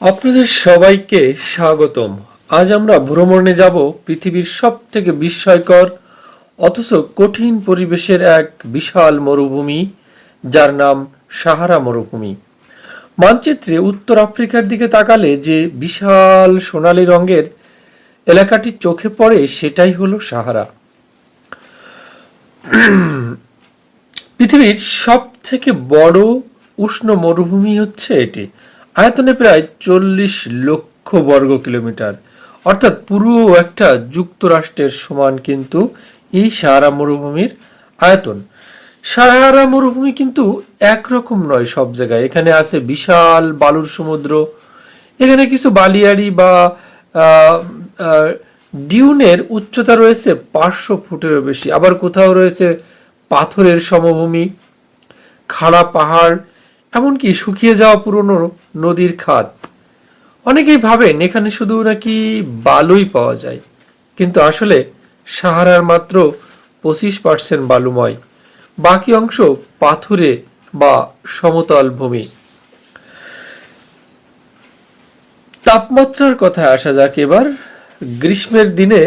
আপনাদের সবাইকে স্বাগতম। আজ আমরা ভ্রমণে যাব পৃথিবীর সব থেকে বিস্ময়কর, অথচ কঠিন পরিবেশের এক বিশাল মরুভূমি, যার নাম সাহারা মরুভূমি। মানচিত্রে উত্তর আফ্রিকার দিকে তাকালে যে বিশাল সোনালী রঙের এলাকাটি চোখে পড়ে, সেটাই হলো সাহারা। পৃথিবীর সব থেকে বড় উষ্ণ মরুভূমি হচ্ছে এটি। আয়তনে প্রায় চল্লিশ লক্ষ বর্গ কিলোমিটার। অর্থাৎ পুরো একটা যুক্তরাষ্ট্রের সমান কিন্তু এই সাহারা মরুভূমির আয়তন। সাহারা মরুভূমি কিন্তু একরকম নয় সব জায়গায়। এখানে আছে বিশাল বালুর সমুদ্র, এখানে কিছু বালিয়াড়ি বা ডিউনের উচ্চতা রয়েছে পাঁচশো ফুটেরও বেশি। আবার কোথাও রয়েছে পাথরের সমভূমি, খাড়া পাহাড় এমনকি শুকিয়ে যাওয়া পুরনো নদীর খাত অনেকেই ভাবেন এখানে শুধু নাকি বালুই পাওয়া যায়, কিন্তু আসলে সাহারার মাত্র পঁচিশ পার্সেন্ট বালুময়। বাকি অংশ পাথুরে বা সমতল ভূমি। তাপমাত্রার কথায় আসা যাক এবার। গ্রীষ্মের দিনে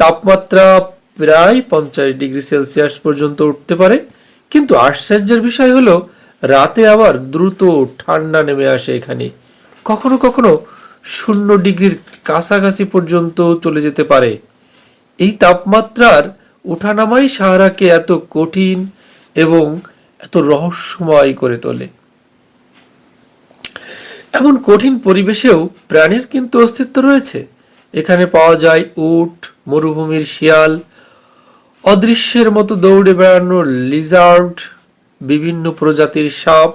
তাপমাত্রা প্রায় পঞ্চাশ ডিগ্রি সেলসিয়াস পর্যন্ত উঠতে পারে, কিন্তু আশ্চর্যের বিষয় হলো রাতে আবার দ্রুত ঠান্ডা নেমে আসে এখানে। কখনো কখনো শূন্য ডিগ্রির কাছাকাছি পর্যন্ত চলে যেতে পারে। এই তাপমাত্রার ওঠানামাই সাহারাকে এত কঠিন এবং এত রহস্যময় করে তোলে। এমন কঠিন পরিবেশেও প্রাণীর কিন্তু অস্তিত্ব রয়েছে। এখানে পাওয়া যায় উট, মরুভূমির শিয়াল, অদৃশ্যের মতো দৌড়ে বেড়ানো লিজার্ড বিভিন্ন প্রজাতির সাপ,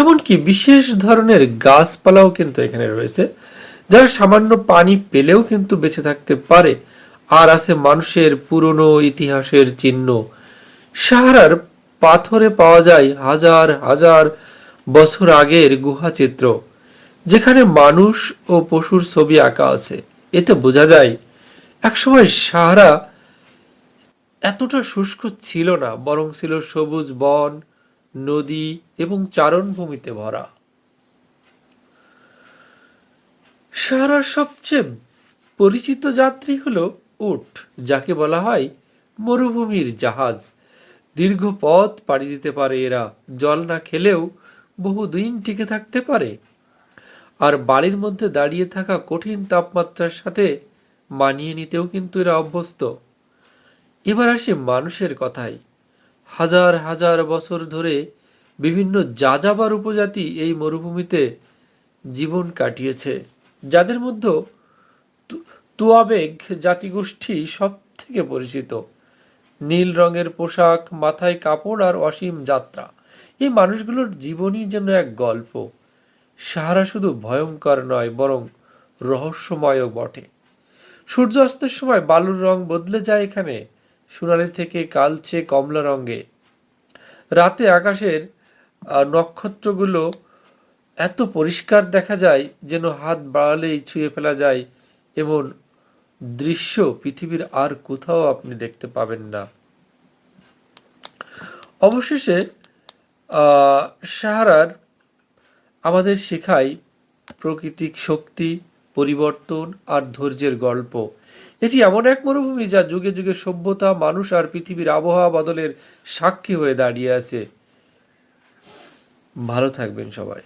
এমনকি বিশেষ ধরনের গাছপালাও কিন্তু এখানে রয়েছে, যারা সামান্য পানি পেলেও কিন্তু বেঁচে থাকতে পারে। আর আছে মানুষের পুরনো ইতিহাসের চিহ্ন। সাহারার পাথরে পাওয়া যায় হাজার হাজার বছর আগের গুহাচিত্র, যেখানে মানুষ ও পশুর ছবি আঁকা আছে। এতে বোঝা যায়, একসময় সাহারা এতটা শুষ্ক ছিল না, বরং ছিল সবুজ বন নদী এবং চারণভূমিতে ভরা। সাহারার সবচেয়ে পরিচিত যাত্রী হলো উট, যাকে বলা হয় মরুভূমির জাহাজ। দীর্ঘ পথ পাড়ি দিতে পারে এরা, জল না খেলেও বহুদিন টিকে থাকতে পারে। আর বাড়ির মধ্যে দাঁড়িয়ে থাকা কঠিন তাপমাত্রার সাথে মানিয়ে নিতেও কিন্তু এরা অভ্যস্ত। এবার আসি মানুষের কথায়। হাজার হাজার বছর ধরে বিভিন্ন যাযাবার উপজাতি এই মরুভূমিতে জীবন কাটিয়েছে, যাদের মধ্যে তুয়াবেগ জাতিগোষ্ঠী সব থেকে পরিচিত। নীল রঙের পোশাক, মাথায় কাপড় আর অসীম যাত্রা। এই মানুষগুলোর জীবনই যেন এক গল্প। সাহারা শুধু ভয়ঙ্কর নয়, বরং রহস্যময়ও বটে। সূর্য অস্তের সময় বালুর রং বদলে যায় এখানে। সোনালি থেকে কালচে কমলা রঙে। রাতে আকাশের নক্ষত্রগুলো এত পরিষ্কার দেখা যায় যেন হাত বাড়ালেই ছুঁয়ে ফেলা যায় এমন দৃশ্য পৃথিবীর আর কোথাও আপনি দেখতে পাবেন না। অবশেষে সাহারার আমাদের শেখায় প্রকৃতিক শক্তি পরিবর্তন আর ধৈর্যের গল্প। এটি এমন এক মরুভূমি যা যুগে যুগে সভ্যতা, মানুষ আর পৃথিবীর আবহাওয়া বদলের সাক্ষী হয়ে দাঁড়িয়ে আছে। ভালো থাকবেন সবাই।